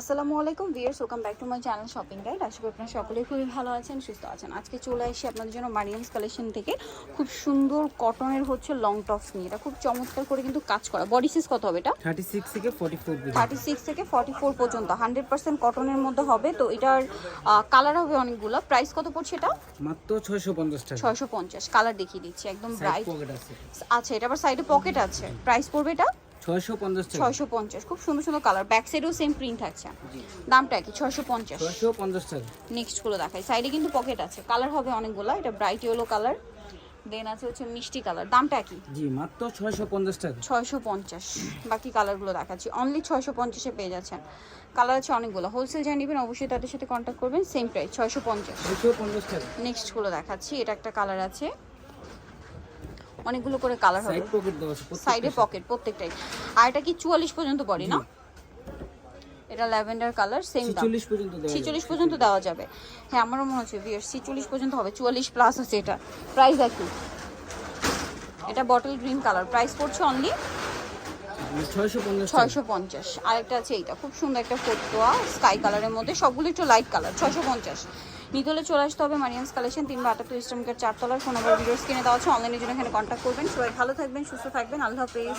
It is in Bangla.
আসসালামু আলাইকুম viewers welcome back to my channel shopping guide. আশা করি আপনারা সকলেই খুবই ভালো আছেন সুস্থ আছেন। আজকে চলে এসে আপনাদের জন্য মারিয়ামস কালেকশন থেকে। খুব সুন্দর কটনের হচ্ছে লং টপস নিয়ে। এটা খুব চমৎকার করে কিন্তু কাজ করা। বডি সাইজ কত হবে এটা? থার্টি সিক্স থেকে ফর্টি ফোর থার্টি সিক্স থেকে ফর্টি ফোর পর্যন্ত। হান্ড্রেড পার্সেন্ট কটনের মধ্যে হবে। তো এটার কালার হবে অনেকগুলো। প্রাইস কত পড়ছে এটা? মাত্র ছয়শো পঞ্চাশ টাকা। ছয়শো পঞ্চাশ। কালার দেখিয়ে দিচ্ছি। একদম ব্রাইট আচ্ছা এটা আবার সাইডে পকেট আছে। প্রাইস পড়বে এটা? ছয়শো পঞ্চাশ টাকা ছয়শো পঞ্চাশ খুব সুন্দর সুন্দর কালার ব্যাক সাইডেও সেম প্রিন্ট থাকছে। দামটা কি টাকা নেক্সটগুলো দেখাই। সাইডে কিন্তু পকেট আছে। কালার হবে অনেকগুলো। এটা ব্রাইট ইয়েলো কালার দেন আছে হচ্ছে মিষ্টি কালার দামটা কি জি মাত্র টাকা। বাকি কালারগুলো দেখাচ্ছি। অনলি পেয়ে যাচ্ছেন। কালার আছে অনেকগুলো। হোলসেল যা নেবেন অবশ্যই তাদের সাথে কন্ট্যাক্ট করবেন। সেম প্রাইস ছয়শো পঞ্চাশ। টাকা। নেক্সটগুলো দেখাচ্ছি। এটা একটা কালার আছে। অনেকগুলো করে কালার হবে। সাইড পকেট প্রত্যেকটাই। আর এটা কি চুয়াল্লিশ পর্যন্ত পড়ে না? এটা ল্যাভেন্ডার কালার সেম ছিচল্লিশ পর্যন্ত দেওয়া যাবে। ছিচল্লিশ পর্যন্ত দেওয়া যাবে। হ্যাঁ আমারও মনে হচ্ছে বিয়ার ছিচল্লিশ পর্যন্ত হবে চুয়াল্লিশ প্লাস আছে এটা। প্রাইস একই। এটা বটল গ্রিন কালার প্রাইস পড়ছে অনলি মানে ছয়শো পঞ্চাশ ছয়শো পঞ্চাশ। আরেকটা আছে এইটা খুব সুন্দর একটা ফোটোয়া স্কাই কালারের মধ্যে সবগুলো একটু লাইট কালার ছয়শো পঞ্চাশ। নিতে চলে আসতে হবে মারিয়ান্স কালেকশন। তিন আটাত্তর ইস্টার্মিকার চারতলার ফোন নাম্বার ভিডিওস কিনে দেওয়া আছে। অনলাইনের জন্য এখানে কন্ট্যাক্ট করবেন। সবাই ভালো থাকবেন, সুস্থ থাকবেন। আল্লাহ হাফেজ।